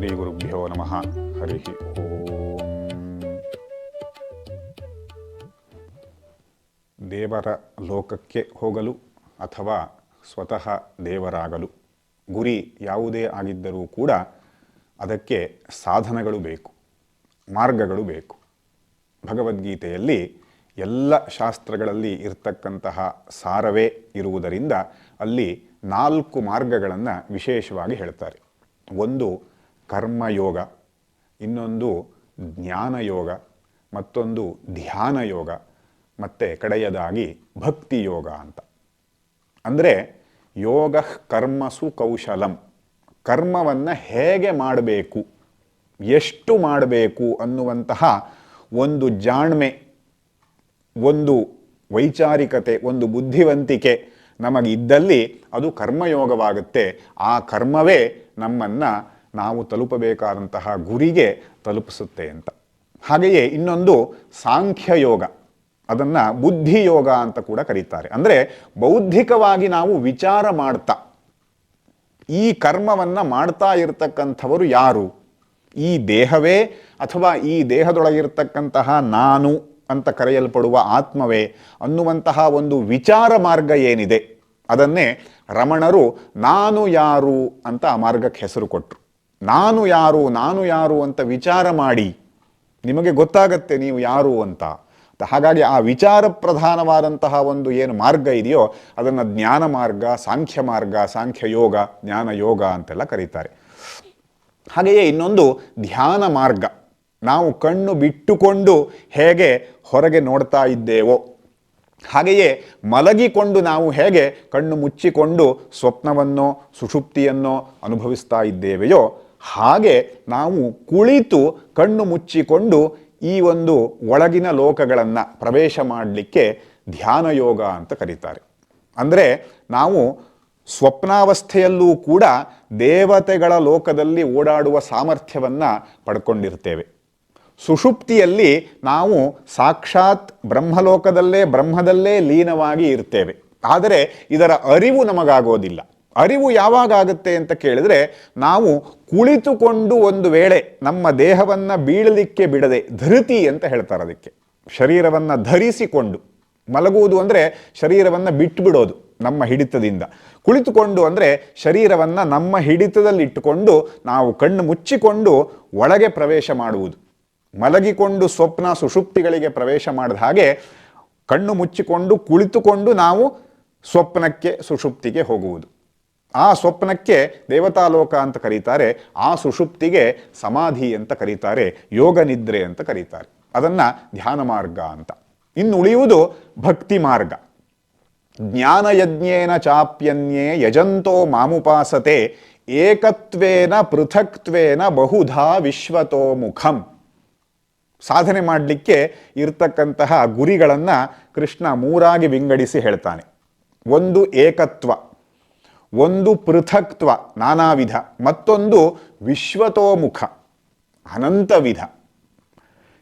ಶ್ರೀ ಗುರುಭ್ಯೋ ನಮಃ. ಹರಿ ಓಂ. ದೇವರ ಲೋಕಕ್ಕೆ ಹೋಗಲು ಅಥವಾ ಸ್ವತಃ ದೇವರಾಗಲು. ಗುರಿ ಯಾವುದೇ ಆಗಿದ್ದರೂ ಕೂಡ ಅದಕ್ಕೆ ಸಾಧನಗಳು ಬೇಕು, ಮಾರ್ಗಗಳು ಬೇಕು. ಭಗವದ್ಗೀತೆಯಲ್ಲಿ ಎಲ್ಲ ಶಾಸ್ತ್ರಗಳಲ್ಲಿ ಇರತಕ್ಕಂತಹ ಸಾರವೇ ಇರುವುದರಿಂದ ಅಲ್ಲಿ ನಾಲ್ಕು ಮಾರ್ಗಗಳನ್ನು ವಿಶೇಷವಾಗಿ ಹೇಳ್ತಾರೆ. ಒಂದು ಕರ್ಮಯೋಗ ಇನ್ನೊಂದು ಜ್ಞಾನಯೋಗ ಮತ್ತೊಂದು ಧ್ಯಾನ ಯೋಗ, ಮತ್ತು ಕಡೆಯದಾಗಿ ಭಕ್ತಿ ಯೋಗ ಅಂತ. ಅಂದರೆ ಯೋಗ ಕರ್ಮಸು ಕೌಶಲಂ. ಕರ್ಮವನ್ನು ಹೇಗೆ ಮಾಡಬೇಕು, ಎಷ್ಟು ಮಾಡಬೇಕು ಅನ್ನುವಂತಹ ಒಂದು ಜಾಣ್ಮೆ, ಒಂದು ವೈಚಾರಿಕತೆ, ಒಂದು ಬುದ್ಧಿವಂತಿಕೆ ನಮಗಿದ್ದಲ್ಲಿ ಅದು ಕರ್ಮಯೋಗವಾಗುತ್ತೆ. ಆ ಕರ್ಮವೇ ನಮ್ಮನ್ನು ನಾವು ತಲುಪಬೇಕಾದಂತಹ ಗುರಿಗೆ ತಲುಪಿಸುತ್ತೆ ಅಂತ. ಹಾಗೆಯೇ ಇನ್ನೊಂದು ಸಾಂಖ್ಯಯೋಗ ಅದನ್ನು ಬುದ್ಧಿಯೋಗ ಅಂತ ಕೂಡ ಕರೀತಾರೆ. ಅಂದರೆ ಬೌದ್ಧಿಕವಾಗಿ ನಾವು ವಿಚಾರ ಮಾಡ್ತಾ, ಈ ಕರ್ಮವನ್ನು ಮಾಡ್ತಾ ಇರತಕ್ಕಂಥವರು ಯಾರು? ಈ ದೇಹವೇ ಅಥವಾ ಈ ದೇಹದೊಳಗಿರ್ತಕ್ಕಂತಹ ನಾನು ಅಂತ ಕರೆಯಲ್ಪಡುವ ಆತ್ಮವೇ ಅನ್ನುವಂತಹ ಒಂದು ವಿಚಾರ ಮಾರ್ಗ ಏನಿದೆ? ಅದನ್ನೇ ರಮಣರು ನಾನು ಯಾರು ಅಂತ ಆ ಮಾರ್ಗಕ್ಕೆ ಹೆಸರು ಕೊಟ್ಟರು ನಾನು ಯಾರು ನಾನು ಯಾರು ಅಂತ ವಿಚಾರ ಮಾಡಿ ನಿಮಗೆ ಗೊತ್ತಾಗತ್ತೆ ನೀವು ಯಾರು ಅಂತ. ಹಾಗಾಗಿ ಆ ವಿಚಾರ ಪ್ರಧಾನವಾದಂತಹ ಒಂದು ಏನು ಮಾರ್ಗ ಇದೆಯೋ ಅದನ್ನು ಜ್ಞಾನ ಮಾರ್ಗ, ಸಾಂಖ್ಯ ಮಾರ್ಗ, ಸಾಂಖ್ಯ ಯೋಗ, ಜ್ಞಾನ ಯೋಗ ಅಂತೆಲ್ಲ ಕರೀತಾರೆ. ಹಾಗೆಯೇ ಇನ್ನೊಂದು ಧ್ಯಾನ ಮಾರ್ಗ. ನಾವು ಕಣ್ಣು ಬಿಟ್ಟುಕೊಂಡು ಹೇಗೆ ಹೊರಗೆ ನೋಡ್ತಾ ಇದ್ದೇವೋ. ಹಾಗೆಯೇ ಮಲಗಿಕೊಂಡು ನಾವು ಹೇಗೆ ಕಣ್ಣು ಮುಚ್ಚಿಕೊಂಡು ಸ್ವಪ್ನವನ್ನೋ, ಸುಷುಪ್ತಿಯನ್ನೋ ಅನುಭವಿಸ್ತಾ ಇದ್ದೇವೆಯೋ ಹಾಗೆ ನಾವು ಕುಳಿತು ಕಣ್ಣು ಮುಚ್ಚಿಕೊಂಡು ಈ ಒಂದು ಒಳಗಿನ ಲೋಕಗಳನ್ನು ಪ್ರವೇಶ ಮಾಡಲಿಕ್ಕೆ ಧ್ಯಾನ ಯೋಗ ಅಂತ ಕರೀತಾರೆ. ಅಂದರೆ ನಾವು ಸ್ವಪ್ನಾವಸ್ಥೆಯಲ್ಲೂ ಕೂಡ ದೇವತೆಗಳ ಲೋಕದಲ್ಲಿ ಓಡಾಡುವ ಸಾಮರ್ಥ್ಯವನ್ನು ಪಡ್ಕೊಂಡಿರ್ತೇವೆ. ಸುಷುಪ್ತಿಯಲ್ಲಿ ನಾವು ಸಾಕ್ಷಾತ್ ಬ್ರಹ್ಮಲೋಕದಲ್ಲೇ ಬ್ರಹ್ಮದಲ್ಲೇ ಲೀನವಾಗಿ ಇರ್ತೇವೆ. ಆದರೆ ಇದರ ಅರಿವು ನಮಗಾಗೋದಿಲ್ಲ. ಅರಿವು ಯಾವಾಗ ಆಗುತ್ತೆ ಅಂತ ಕೇಳಿದ್ರೆ ನಾವು ಕುಳಿತುಕೊಂಡು ಒಂದು ವೇಳೆ ನಮ್ಮ ದೇಹವನ್ನು ಬೀಳಲಿಕ್ಕೆ ಬಿಡದೆ ಧೃತಿ ಅಂತ ಹೇಳ್ತಾರೆ ಅದಕ್ಕೆ. ಶರೀರವನ್ನು ಧರಿಸಿಕೊಂಡು, ಮಲಗುವುದು ಅಂದರೆ ಶರೀರವನ್ನು ಬಿಟ್ಟು ಬಿಡೋದು ನಮ್ಮ ಹಿಡಿತದಿಂದ. ಕುಳಿತುಕೊಂಡು ಅಂದರೆ ಶರೀರವನ್ನು ನಮ್ಮ ಹಿಡಿತದಲ್ಲಿಟ್ಟುಕೊಂಡು ನಾವು ಕಣ್ಣು ಮುಚ್ಚಿಕೊಂಡು ಒಳಗೆ ಪ್ರವೇಶ ಮಾಡುವುದು. ಮಲಗಿಕೊಂಡು ಸ್ವಪ್ನ ಸುಷುಪ್ತಿಗಳಿಗೆ ಪ್ರವೇಶ ಮಾಡಿದ ಹಾಗೆ ಕಣ್ಣು ಮುಚ್ಚಿಕೊಂಡು ಕುಳಿತುಕೊಂಡು ನಾವು ಸ್ವಪ್ನಕ್ಕೆ, ಸುಷುಪ್ತಿಗೆ ಹೋಗುವುದು. ಆ ಸ್ವಪ್ನಕ್ಕೆ ದೇವತಾಲೋಕ ಅಂತ ಕರೀತಾರೆ, ಆ ಸುಷುಪ್ತಿಗೆ ಸಮಾಧಿ ಅಂತ ಕರೀತಾರೆ, ಯೋಗ ನಿದ್ರೆ ಅಂತ ಕರೀತಾರೆ. ಅದನ್ನು ಧ್ಯಾನ ಮಾರ್ಗ ಅಂತ. ಇನ್ನು ಉಳಿಯುವುದು ಭಕ್ತಿ ಮಾರ್ಗ. ಜ್ಞಾನಯಜ್ಞೇನ ಚಾಪ್ಯನ್ಯೇ ಯಜಂತೋ ಮಾಮುಪಾಸತೆ, ಏಕತ್ವೇನ ಪೃಥಕ್ತ್ವೇನ ಬಹುಧಾ ವಿಶ್ವತೋ ಮುಖಂ. ಸಾಧನೆ ಮಾಡಲಿಕ್ಕೆ ಇರ್ತಕ್ಕಂತಹ ಗುರಿಗಳನ್ನು ಕೃಷ್ಣ ಮೂರಾಗಿ ವಿಂಗಡಿಸಿ ಹೇಳ್ತಾನೆ. ಒಂದು ಏಕತ್ವ. ಒಂದು ಪೃಥಕ್ತ್ವ ನಾನಾ ವಿಧ ಮತ್ತೊಂದು ವಿಶ್ವತೋಮುಖ ಅನಂತ ವಿಧ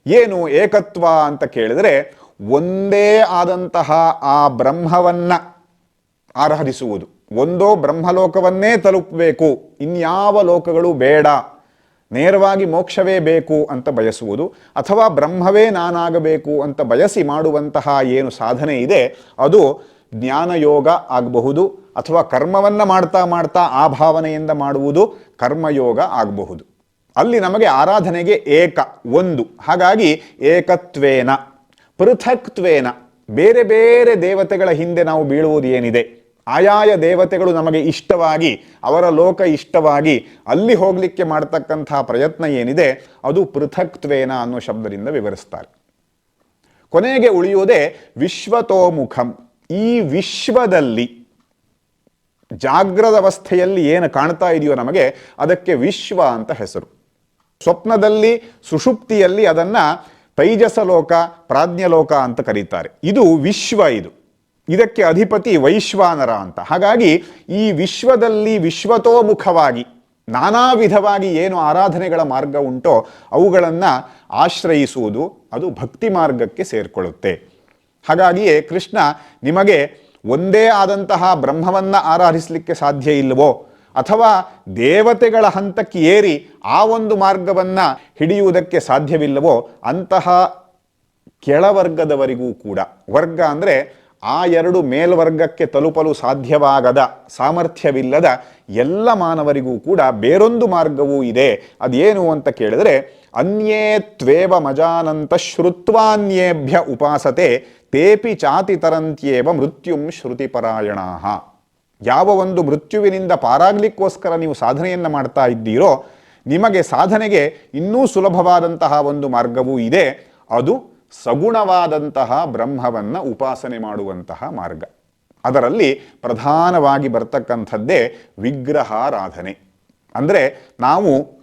ಏನು ಏಕತ್ವ ಅಂತ ಕೇಳಿದರೆ ಒಂದೇ ಆದಂತಹ ಆ ಬ್ರಹ್ಮವನ್ನು ಆರಾಧಿಸುವುದು. ಒಂದೋ ಬ್ರಹ್ಮಲೋಕವನ್ನೇ ತಲುಪಬೇಕು. ಇನ್ಯಾವ ಲೋಕಗಳು ಬೇಡ. ನೇರವಾಗಿ ಮೋಕ್ಷವೇ ಬೇಕು ಅಂತ ಬಯಸುವುದು ಅಥವಾ ಬ್ರಹ್ಮವೇ ನಾನಾಗಬೇಕು ಅಂತ ಬಯಸಿ ಮಾಡುವಂತಹ ಏನು ಸಾಧನೆ ಇದೆ, ಅದು ಜ್ಞಾನಯೋಗ ಆಗಬಹುದು ಅಥವಾ ಕರ್ಮವನ್ನು ಮಾಡ್ತಾ ಮಾಡ್ತಾ ಆ ಭಾವನೆಯಿಂದ ಮಾಡುವುದು ಕರ್ಮಯೋಗ ಆಗಬಹುದು. ಅಲ್ಲಿ ನಮಗೆ ಆರಾಧನೆಗೆ ಏಕ, ಒಂದು. ಹಾಗಾಗಿ ಏಕತ್ವೇನ, ಪೃಥಕ್ತ್ವೇನ. ಬೇರೆ ಬೇರೆ ದೇವತೆಗಳ ಹಿಂದೆ ನಾವು ಬೀಳುವುದು ಏನಿದೆ? ಆಯಾಯ ದೇವತೆಗಳು ನಮಗೆ ಇಷ್ಟವಾಗಿ, ಅವರ ಲೋಕ ಇಷ್ಟವಾಗಿ ಅಲ್ಲಿ ಹೋಗಲಿಕ್ಕೆ ಮಾಡ್ತಕ್ಕಂಥ ಪ್ರಯತ್ನ ಏನಿದೆ? ಅದು ಪೃಥಕ್ತ್ವೇನ ಅನ್ನೋ ಶಬ್ದದಿಂದ ವಿವರಿಸ್ತಾರೆ. ಕೊನೆಗೆ ಉಳಿಯುವುದೇ ವಿಶ್ವತೋಮುಖಂ. ಈ ವಿಶ್ವದಲ್ಲಿ ಜಾಗ್ರದ ಅವಸ್ಥೆಯಲ್ಲಿ ಏನು ಕಾಣ್ತಾ ಇದೆಯೋ ನಮಗೆ ಅದಕ್ಕೆ ವಿಶ್ವ ಅಂತ ಹೆಸರು. ಸ್ವಪ್ನದಲ್ಲಿ, ಸುಷುಪ್ತಿಯಲ್ಲಿ ಅದನ್ನು ತೈಜಸ ಲೋಕ ಪ್ರಾಜ್ಞಲೋಕ ಅಂತ ಕರೀತಾರೆ. ಇದು ವಿಶ್ವ ಇದು. ಇದಕ್ಕೆ ಅಧಿಪತಿ ವೈಶ್ವಾನರ ಅಂತ. ಹಾಗಾಗಿ ಈ ವಿಶ್ವದಲ್ಲಿ ವಿಶ್ವತೋಮುಖವಾಗಿ, ನಾನಾ ವಿಧವಾಗಿ ಏನು ಆರಾಧನೆಗಳ ಮಾರ್ಗ ಉಂಟೋ ಅವುಗಳನ್ನು ಆಶ್ರಯಿಸುವುದು ಅದು ಭಕ್ತಿ ಮಾರ್ಗಕ್ಕೆ ಸೇರಿಕೊಳ್ಳುತ್ತೆ. ಹಾಗಾಗಿಯೇ ಕೃಷ್ಣ ನಿಮಗೆ ಒಂದೇ ಆದಂತಹ ಬ್ರಹ್ಮವನ್ನು ಆರಾಧಿಸಲಿಕ್ಕೆ ಸಾಧ್ಯ ಇಲ್ಲವೋ? ಅಥವಾ ದೇವತೆಗಳ ಹಂತಕ್ಕೆ ಏರಿ ಆ ಒಂದು ಮಾರ್ಗವನ್ನು ಹಿಡಿಯುವುದಕ್ಕೆ ಸಾಧ್ಯವಿಲ್ಲವೋ? ಅಂತಹ ಕೆಳವರ್ಗದವರಿಗೂ ಕೂಡ. ವರ್ಗ ಅಂದರೆ ಆ ಎರಡು ಮೇಲ್ವರ್ಗಕ್ಕೆ ತಲುಪಲು ಸಾಧ್ಯವಾಗದ, ಸಾಮರ್ಥ್ಯವಿಲ್ಲದ ಎಲ್ಲ ಮಾನವರಿಗೂ ಕೂಡ ಬೇರೊಂದು ಮಾರ್ಗವೂ ಇದೆ. ಅದೇನು ಅಂತ ಕೇಳಿದರೆ, ಅನ್ಯೇ ತ್ವೇವ ಮಜಾನಂತ ಶ್ರುತ್ವಾನ್ಯೇಭ್ಯ ಉಪಾಸತೆ ತೇಪಿ ಚಾತಿ ತರಂತ್ಯೇವ ಮೃತ್ಯುಂ ಶ್ರುತಿಪರಾಯಣ ಯಾವ ಒಂದು ಮೃತ್ಯುವಿನಿಂದ ಪಾರಾಗ್ಲಿಕ್ಕೋಸ್ಕರ ನೀವು ಸಾಧನೆಯನ್ನು ಮಾಡ್ತಾ ಇದ್ದೀರೋ, ನಿಮಗೆ ಸಾಧನೆಗೆ ಇನ್ನೂ ಸುಲಭವಾದಂತಹ ಒಂದು ಮಾರ್ಗವೂ ಇದೆ. ಅದು ಸಗುಣವಾದಂತಹ ಬ್ರಹ್ಮವನ್ನು ಉಪಾಸನೆ ಮಾಡುವಂತಹ ಮಾರ್ಗ. ಅದರಲ್ಲಿ ಪ್ರಧಾನವಾಗಿ ಬರ್ತಕ್ಕಂಥದ್ದೇ ವಿಗ್ರಹಾರಾಧನೆ. ಅಂದರೆ ನಾವು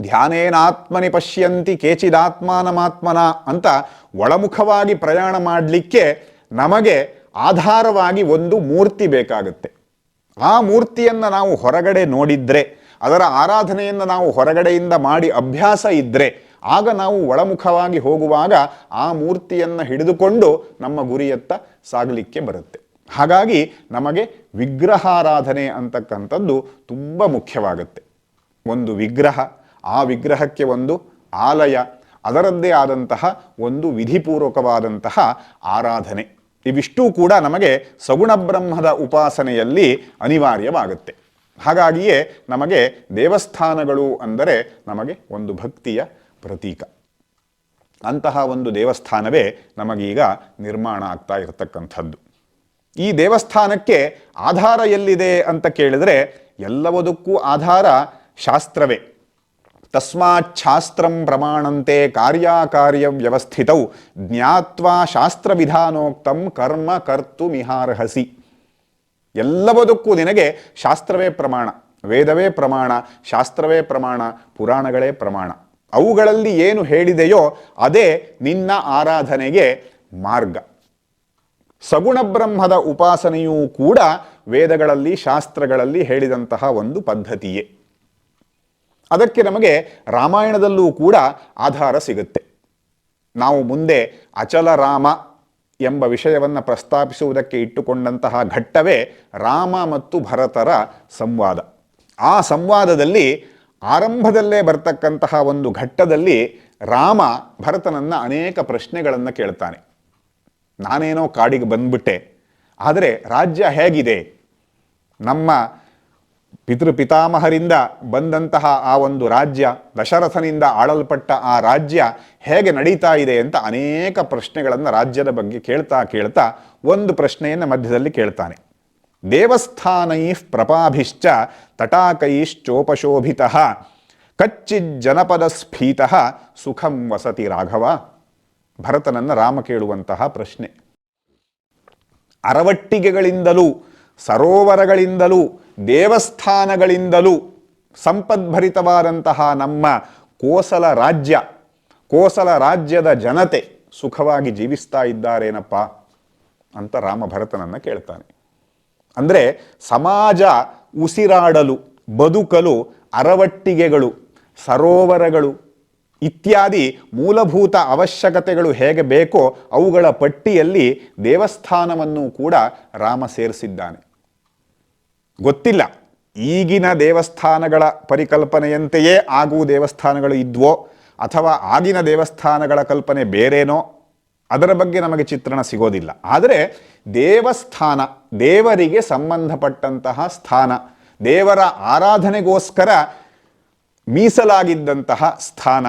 ಧ್ಯಾನೇನಾತ್ಮನಿ ಪಶ್ಯಂತಿ ಕೇಚಿದಾತ್ಮಾನಮಾತ್ಮನ ಅಂತ ಒಳಮುಖವಾಗಿ ಪ್ರಯಾಣ ಮಾಡಲಿಕ್ಕೆ ನಮಗೆ ಆಧಾರವಾಗಿ ಒಂದು ಮೂರ್ತಿ ಬೇಕಾಗುತ್ತೆ. ಆ ಮೂರ್ತಿಯನ್ನು ನಾವು ಹೊರಗಡೆ ನೋಡಿದ್ರೆ, ಅದರ ಆರಾಧನೆಯನ್ನು ನಾವು ಹೊರಗಡೆಯಿಂದ ಮಾಡಿ ಅಭ್ಯಾಸ ಇದ್ದರೆ ಆಗ ನಾವು ಒಳಮುಖವಾಗಿ ಹೋಗುವಾಗ ಆ ಮೂರ್ತಿಯನ್ನು ಹಿಡಿದುಕೊಂಡು ನಮ್ಮ ಗುರಿಯತ್ತ ಸಾಗಲಿಕ್ಕೆ ಬರುತ್ತೆ. ಹಾಗಾಗಿ ನಮಗೆ ವಿಗ್ರಹಾರಾಧನೆ ಅಂತಕ್ಕಂಥದ್ದು ತುಂಬ ಮುಖ್ಯವಾಗುತ್ತೆ. ಒಂದು ವಿಗ್ರಹ ಆ ವಿಗ್ರಹಕ್ಕೆ ಒಂದು ಆಲಯ, ಅದರದ್ದೇ ಆದಂತಹ ಒಂದು ವಿಧಿಪೂರ್ವಕವಾದಂತಹ ಆರಾಧನೆ. ಇವಿಷ್ಟೂ ಕೂಡ ನಮಗೆ ಸಗುಣ ಬ್ರಹ್ಮದ ಉಪಾಸನೆಯಲ್ಲಿ ಅನಿವಾರ್ಯವಾಗುತ್ತೆ. ಹಾಗಾಗಿಯೇ ನಮಗೆ ದೇವಸ್ಥಾನಗಳು ಅಂದರೆ ನಮಗೆ ಒಂದು ಭಕ್ತಿಯ ಪ್ರತೀಕ. ಅಂತಹ ಒಂದು ದೇವಸ್ಥಾನವೇ ನಮಗೀಗ ನಿರ್ಮಾಣ ಆಗ್ತಾ ಇರತಕ್ಕಂಥದ್ದು. ಈ ದೇವಸ್ಥಾನಕ್ಕೆ ಆಧಾರ ಎಲ್ಲಿದೆ ಅಂತ ಕೇಳಿದರೆ ಎಲ್ಲವದಕ್ಕೂ ಆಧಾರ ಶಾಸ್ತ್ರವೇ. ತಸ್ಮಾತ್ ಶಾಸ್ತ್ರಂ ಪ್ರಮಾಣಂತೆ ಕಾರ್ಯಕಾರ್ಯ ವ್ಯವಸ್ಥಿತೌ ಜ್ಞಾತ್ವಾ ಶಾಸ್ತ್ರವಿಧಾನೋಕ್ತಂ ಕರ್ಮ ಕರ್ತು ಮಿಹಾರ್ಹಸಿ ಎಲ್ಲವದಕ್ಕೂ ನಿನಗೆ ಶಾಸ್ತ್ರವೇ ಪ್ರಮಾಣ, ವೇದವೇ ಪ್ರಮಾಣ, ಶಾಸ್ತ್ರವೇ ಪ್ರಮಾಣ, ಪುರಾಣಗಳೇ ಪ್ರಮಾಣ. ಅವುಗಳಲ್ಲಿ ಏನು ಹೇಳಿದೆಯೋ ಅದೇ ನಿನ್ನ ಆರಾಧನೆಗೆ ಮಾರ್ಗ. ಸಗುಣ ಬ್ರಹ್ಮದ ಉಪಾಸನೆಯೂ ಕೂಡ ವೇದಗಳಲ್ಲಿ, ಶಾಸ್ತ್ರಗಳಲ್ಲಿ ಹೇಳಿದಂತಹ ಒಂದು ಪದ್ಧತಿಯೇ. ಅದಕ್ಕೆ ನಮಗೆ ರಾಮಾಯಣದಲ್ಲೂ ಕೂಡ ಆಧಾರ ಸಿಗುತ್ತೆ. ನಾವು ಮುಂದೆ ಅಚಲ ರಾಮ ಎಂಬ ವಿಷಯವನ್ನು ಪ್ರಸ್ತಾಪಿಸುವುದಕ್ಕೆ ಇಟ್ಟುಕೊಂಡಂತಹ ಘಟ್ಟವೇ ರಾಮ ಮತ್ತು ಭರತರ ಸಂವಾದ. ಆ ಸಂವಾದದಲ್ಲಿ ಆರಂಭದಲ್ಲೇ ಬರ್ತಕ್ಕಂತಹ ಒಂದು ಘಟ್ಟದಲ್ಲಿ ರಾಮ ಭರತನನ್ನು ಅನೇಕ ಪ್ರಶ್ನೆಗಳನ್ನು ಕೇಳ್ತಾನೆ. ನಾನೇನೋ ಕಾಡಿಗೆ ಬಂದ್ಬಿಟ್ಟೆ, ಆದರೆ ರಾಜ್ಯ ಹೇಗಿದೆ? ನಮ್ಮ ಪಿತೃಪಿತಾಮಹರಿಂದ ಬಂದಂತಹ ಆ ಒಂದು ರಾಜ್ಯ, ದಶರಥನಿಂದ ಆಳಲ್ಪಟ್ಟ ಆ ರಾಜ್ಯ ಹೇಗೆ ನಡೀತಾ ಇದೆ ಅಂತ ಅನೇಕ ಪ್ರಶ್ನೆಗಳನ್ನು ರಾಜ್ಯದ ಬಗ್ಗೆ ಕೇಳ್ತಾ ಕೇಳ್ತಾ ಒಂದು ಪ್ರಶ್ನೆಯನ್ನು ಮಧ್ಯದಲ್ಲಿ ಕೇಳ್ತಾನೆ. ದೇವಸ್ಥಾನೈ ಪ್ರಪಾಭಿಶ್ಚ ತಟಾಕೈಶ್ಚೋಪಶೋಭಿತ ಕಚ್ಚಿಜ್ಜನಪದ ಸ್ಫೀತ ಸುಖಂ ವಸತಿ ರಾಘವ ಭರತನನ್ನು ರಾಮ ಕೇಳುವಂತಹ ಪ್ರಶ್ನೆ. ಅರವಟ್ಟಿಗೆಗಳಿಂದಲೂ ಸರೋವರಗಳಿಂದಲೂ, ದೇವಸ್ಥಾನಗಳಿಂದಲೂ ಸಂಪದ್ಭರಿತವಾದಂತಹ ನಮ್ಮ ಕೋಸಲ ರಾಜ್ಯ, ಕೋಸಲ ರಾಜ್ಯದ ಜನತೆ ಸುಖವಾಗಿ ಜೀವಿಸ್ತಾ ಇದ್ದಾರೇನಪ್ಪ ಅಂತ ರಾಮ ಭರತನನ್ನು ಕೇಳ್ತಾನೆ. ಅಂದರೆ ಸಮಾಜ ಉಸಿರಾಡಲು, ಬದುಕಲು, ಅರವಟ್ಟಿಗೆಗಳು, ಸರೋವರಗಳು ಇತ್ಯಾದಿ ಮೂಲಭೂತ ಅವಶ್ಯಕತೆಗಳು ಹೇಗೆ ಬೇಕೋ ಅವುಗಳ ಪಟ್ಟಿಯಲ್ಲಿ ದೇವಸ್ಥಾನವನ್ನು ಕೂಡ ರಾಮ ಸೇರಿಸಿದ್ದಾನೆ. ಗೊತ್ತಿಲ್ಲ. ಈಗಿನ ದೇವಸ್ಥಾನಗಳ ಪರಿಕಲ್ಪನೆಯಂತೆಯೇ ಆಗುವ ದೇವಸ್ಥಾನಗಳು ಇದ್ವೋ ಅಥವಾ ಆಗಿನ ದೇವಸ್ಥಾನಗಳ ಕಲ್ಪನೆ ಬೇರೇನೋ ಅದರ ಬಗ್ಗೆ ನಮಗೆ ಚಿತ್ರಣ ಸಿಗೋದಿಲ್ಲ. ಆದರೆ ದೇವಸ್ಥಾನ, ದೇವರಿಗೆ ಸಂಬಂಧಪಟ್ಟಂತಹ ಸ್ಥಾನ, ದೇವರ ಆರಾಧನೆಗೋಸ್ಕರ ಮೀಸಲಾಗಿದ್ದಂತಹ ಸ್ಥಾನ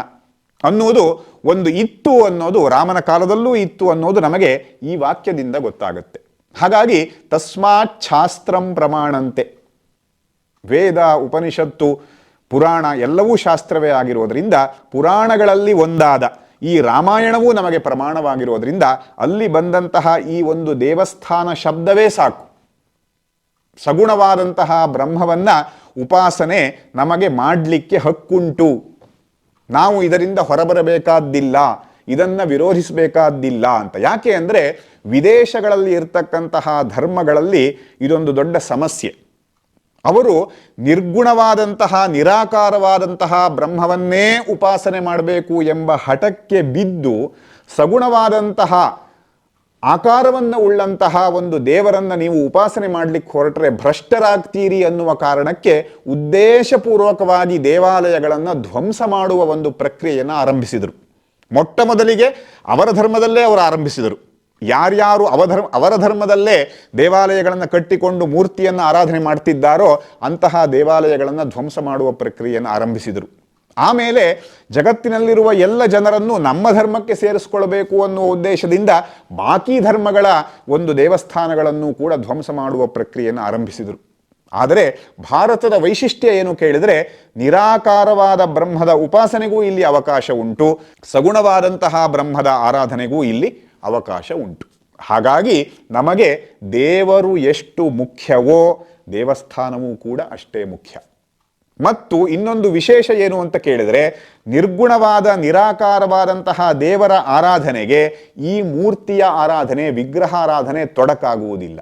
ಅನ್ನುವುದು ಒಂದು ಇತ್ತು ಅನ್ನೋದು ರಾಮನ ಕಾಲದಲ್ಲೂ ಇತ್ತು ಅನ್ನೋದು ನಮಗೆ ಈ ವಾಕ್ಯದಿಂದ ಗೊತ್ತಾಗುತ್ತೆ. ಹಾಗಾಗಿ ತಸ್ಮಾತ್ ಶಾಸ್ತ್ರಂ ಪ್ರಮಾಣಂತೆ. ವೇದ, ಉಪನಿಷತ್ತು, ಪುರಾಣ ಎಲ್ಲವೂ ಶಾಸ್ತ್ರವೇ ಆಗಿರುವುದರಿಂದ ಪುರಾಣಗಳಲ್ಲಿ ಒಂದಾದ ಈ ರಾಮಾಯಣವೂ ನಮಗೆ ಪ್ರಮಾಣವಾಗಿರುವುದರಿಂದ ಅಲ್ಲಿ ಬಂದಂತಹ ಈ ಒಂದು ದೇವಸ್ಥಾನ ಶಬ್ದವೇ ಸಾಕು. ಸಗುಣವಾದಂತಹ ಬ್ರಹ್ಮವನ್ನ ಉಪಾಸನೆ ನಮಗೆ ಮಾಡಲಿಕ್ಕೆ ಹಕ್ಕುಂಟು. ನಾವು ಇದರಿಂದ ಹೊರಬರಬೇಕಾದ್ದಿಲ್ಲ. ಇದನ್ನು ವಿರೋಧಿಸಬೇಕಾದ್ದಿಲ್ಲ ಅಂತ. ಯಾಕೆ ಅಂದರೆ ವಿದೇಶಗಳಲ್ಲಿ ಇರ್ತಕ್ಕಂತಹ ಧರ್ಮಗಳಲ್ಲಿ ಇದೊಂದು ದೊಡ್ಡ ಸಮಸ್ಯೆ. ಅವರು ನಿರ್ಗುಣವಾದಂತಹ, ನಿರಾಕಾರವಾದಂತಹ ಬ್ರಹ್ಮವನ್ನೇ ಉಪಾಸನೆ ಮಾಡಬೇಕು ಎಂಬ ಹಠಕ್ಕೆ ಬಿದ್ದು ಸಗುಣವಾದಂತಹ, ಆಕಾರವನ್ನು ಉಳ್ಳಂತಹ ಒಂದು ದೇವರನ್ನು ನೀವು ಉಪಾಸನೆ ಮಾಡಲಿಕ್ಕೆ ಹೊರಟರೆ ಭ್ರಷ್ಟರಾಗ್ತೀರಿ ಅನ್ನುವ ಕಾರಣಕ್ಕೆ ಉದ್ದೇಶಪೂರ್ವಕವಾಗಿ ದೇವಾಲಯಗಳನ್ನು ಧ್ವಂಸ ಮಾಡುವ ಒಂದು ಪ್ರಕ್ರಿಯೆಯನ್ನು ಆರಂಭಿಸಿದರು. ಮೊಟ್ಟ ಮೊದಲಿಗೆ ಅವರ ಧರ್ಮದಲ್ಲೇ ಅವರು ಆರಂಭಿಸಿದರು. ಯಾರ್ಯಾರು ಅವಧರ್ಮ ಅವರ ಧರ್ಮದಲ್ಲೇ ದೇವಾಲಯಗಳನ್ನು ಕಟ್ಟಿಕೊಂಡು ಮೂರ್ತಿಯನ್ನು ಆರಾಧನೆ ಮಾಡ್ತಿದ್ದಾರೋ ಅಂತಹ ದೇವಾಲಯಗಳನ್ನು ಧ್ವಂಸ ಮಾಡುವ ಪ್ರಕ್ರಿಯೆಯನ್ನು ಆರಂಭಿಸಿದರು. ಆಮೇಲೆ ಜಗತ್ತಿನಲ್ಲಿರುವ ಎಲ್ಲ ಜನರನ್ನು ನಮ್ಮ ಧರ್ಮಕ್ಕೆ ಸೇರಿಸಿಕೊಳ್ಳಬೇಕು ಅನ್ನುವ ಉದ್ದೇಶದಿಂದ ಬಾಕಿ ಧರ್ಮಗಳ ಒಂದು ದೇವಸ್ಥಾನಗಳನ್ನು ಕೂಡ ಧ್ವಂಸ ಮಾಡುವ ಪ್ರಕ್ರಿಯೆಯನ್ನು ಆರಂಭಿಸಿದರು. ಆದರೆ ಭಾರತದ ವೈಶಿಷ್ಟ್ಯ ಏನು ಕೇಳಿದರೆ ನಿರಾಕಾರವಾದ ಬ್ರಹ್ಮದ ಉಪಾಸನೆಗೂ ಇಲ್ಲಿ ಅವಕಾಶ ಉಂಟು, ಸಗುಣವಾದಂತಹ ಬ್ರಹ್ಮದ ಆರಾಧನೆಗೂ ಇಲ್ಲಿ ಅವಕಾಶ ಉಂಟು. ಹಾಗಾಗಿ ನಮಗೆ ದೇವರು ಎಷ್ಟು ಮುಖ್ಯವೋ ದೇವಸ್ಥಾನವೂ ಕೂಡ ಅಷ್ಟೇ ಮುಖ್ಯ. ಮತ್ತು ಇನ್ನೊಂದು ವಿಶೇಷ ಏನು ಅಂತ ಕೇಳಿದರೆ ನಿರ್ಗುಣವಾದ, ನಿರಾಕಾರವಾದಂತಹ ದೇವರ ಆರಾಧನೆಗೆ ಈ ಮೂರ್ತಿಯ ಆರಾಧನೆ, ವಿಗ್ರಹಾರಾಧನೆ ತೊಡಕಾಗುವುದಿಲ್ಲ.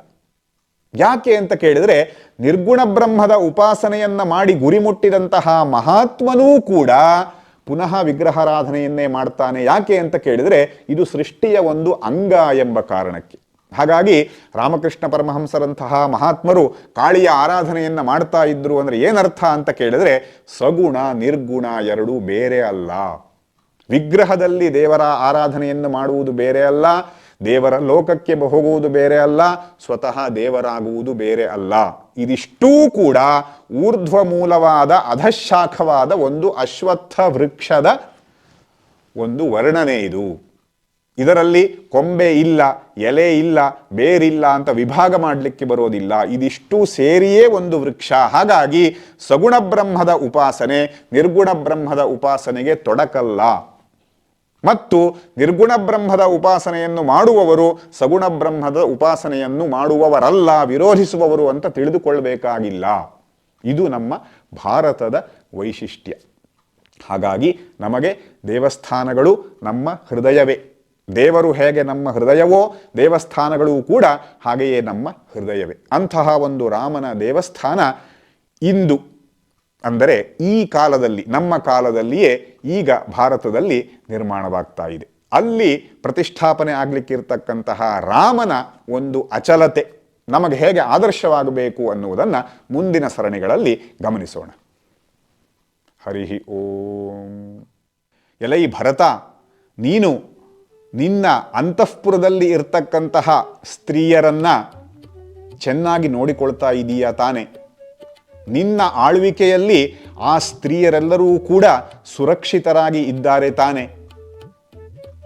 ಯಾಕೆ ಅಂತ ಕೇಳಿದರೆ ನಿರ್ಗುಣ ಬ್ರಹ್ಮದ ಉಪಾಸನೆಯನ್ನ ಮಾಡಿ ಗುರಿ ಮುಟ್ಟಿದಂತಹ ಮಹಾತ್ಮನೂ ಕೂಡ ಪುನಃ ವಿಗ್ರಹಾರಾಧನೆಯನ್ನೇ ಮಾಡ್ತಾನೆ. ಯಾಕೆ ಅಂತ ಕೇಳಿದರೆ ಇದು ಸೃಷ್ಟಿಯ ಒಂದು ಅಂಗ ಎಂಬ ಕಾರಣಕ್ಕೆ. ಹಾಗಾಗಿ ರಾಮಕೃಷ್ಣ ಪರಮಹಂಸರಂತಹ ಮಹಾತ್ಮರು ಕಾಳಿಯ ಆರಾಧನೆಯನ್ನು ಮಾಡ್ತಾ ಇದ್ರು ಅಂದರೆ ಏನರ್ಥ ಅಂತ ಕೇಳಿದರೆ ಸಗುಣ, ನಿರ್ಗುಣ ಎರಡೂ ಬೇರೆ ಅಲ್ಲ. ವಿಗ್ರಹದಲ್ಲಿ ದೇವರ ಆರಾಧನೆಯನ್ನು ಮಾಡುವುದು ಬೇರೆ ಅಲ್ಲ. ದೇವರ ಲೋಕಕ್ಕೆ ಹೋಗುವುದು ಬೇರೆ ಅಲ್ಲ, ಸ್ವತಃ ದೇವರಾಗುವುದು ಬೇರೆ ಅಲ್ಲ. ಇದಿಷ್ಟೂ ಕೂಡ ಊರ್ಧ್ವ ಮೂಲವಾದ ಅಧಶಾಖವಾದ ಒಂದು ಅಶ್ವತ್ಥ ವೃಕ್ಷದ ಒಂದು ವರ್ಣನೆ ಇದು. ಇದರಲ್ಲಿ ಕೊಂಬೆ ಇಲ್ಲ, ಎಲೆ ಇಲ್ಲ, ಬೇರಿಲ್ಲ ಅಂತ ವಿಭಾಗ ಮಾಡಲಿಕ್ಕೆ ಬರೋದಿಲ್ಲ. ಇದಿಷ್ಟು ಸೇರಿಯೇ ಒಂದು ವೃಕ್ಷ. ಹಾಗಾಗಿ ಸಗುಣ ಬ್ರಹ್ಮದ ಉಪಾಸನೆ ನಿರ್ಗುಣ ಬ್ರಹ್ಮದ ಉಪಾಸನೆಗೆ ತೊಡಕಲ್ಲ. ಮತ್ತು ನಿರ್ಗುಣ ಬ್ರಹ್ಮದ ಉಪಾಸನೆಯನ್ನು ಮಾಡುವವರು ಸಗುಣ ಬ್ರಹ್ಮದ ಉಪಾಸನೆಯನ್ನು ಮಾಡುವವರಲ್ಲ, ವಿರೋಧಿಸುವವರು ಅಂತ ತಿಳಿದುಕೊಳ್ಳಬೇಕಾಗಿಲ್ಲ ಇದು ನಮ್ಮ ಭಾರತದ ವೈಶಿಷ್ಟ್ಯ. ಹಾಗಾಗಿ ನಮಗೆ ದೇವಸ್ಥಾನಗಳು ನಮ್ಮ ಹೃದಯವೇ. ದೇವರು ಹೇಗೆ ನಮ್ಮ ಹೃದಯವೋ, ದೇವಸ್ಥಾನಗಳು ಕೂಡ ಹಾಗೆಯೇ ನಮ್ಮ ಹೃದಯವೇ. ಅಂತಹ ಒಂದು ರಾಮನ ದೇವಸ್ಥಾನ ಇಂದು ಅಂದರೆ ಈ ಕಾಲದಲ್ಲಿ, ನಮ್ಮ ಕಾಲದಲ್ಲಿಯೇ ಈಗ ಭಾರತದಲ್ಲಿ ನಿರ್ಮಾಣವಾಗ್ತಾ ಇದೆ. ಅಲ್ಲಿ ಪ್ರತಿಷ್ಠಾಪನೆ ಆಗಲಿಕ್ಕಿರ್ತಕ್ಕಂತಹ ರಾಮನ ಒಂದು ಅಚಲತೆ ನಮಗೆ ಹೇಗೆ ಆದರ್ಶವಾಗಬೇಕು ಅನ್ನುವುದನ್ನು ಮುಂದಿನ ಸರಣಿಗಳಲ್ಲಿ ಗಮನಿಸೋಣ. ಹರಿಹಿ ಓಂ. ಎಲೈ ಭರತ, ನೀನು ನಿನ್ನ ಅಂತಃಪುರದಲ್ಲಿ ಇರ್ತಕ್ಕಂತಹ ಸ್ತ್ರೀಯರನ್ನು ಚೆನ್ನಾಗಿ ನೋಡಿಕೊಳ್ತಾ ಇದೀಯಾ ತಾನೆ? ನಿನ್ನ ಆಳ್ವಿಕೆಯಲ್ಲಿ ಆ ಸ್ತ್ರೀಯರೆಲ್ಲರೂ ಕೂಡ ಸುರಕ್ಷಿತರಾಗಿ ಇದ್ದಾರೆ ತಾನೆ.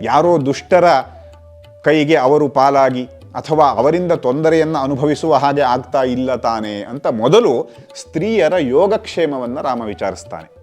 ಯಾರೋ ದುಷ್ಟರ ಕೈಗೆ ಅವರು ಪಾಲಾಗಿ ಅಥವಾ ಅವರಿಂದ ತೊಂದರೆಯನ್ನು ಅನುಭವಿಸುವ ಹಾಗೆ ಆಗ್ತಾ ಇಲ್ಲ ತಾನೆ ಅಂತ ಮೊದಲು ಸ್ತ್ರೀಯರ ಯೋಗಕ್ಷೇಮವನ್ನು ರಾಮ ವಿಚಾರಿಸ್ತಾನೆ.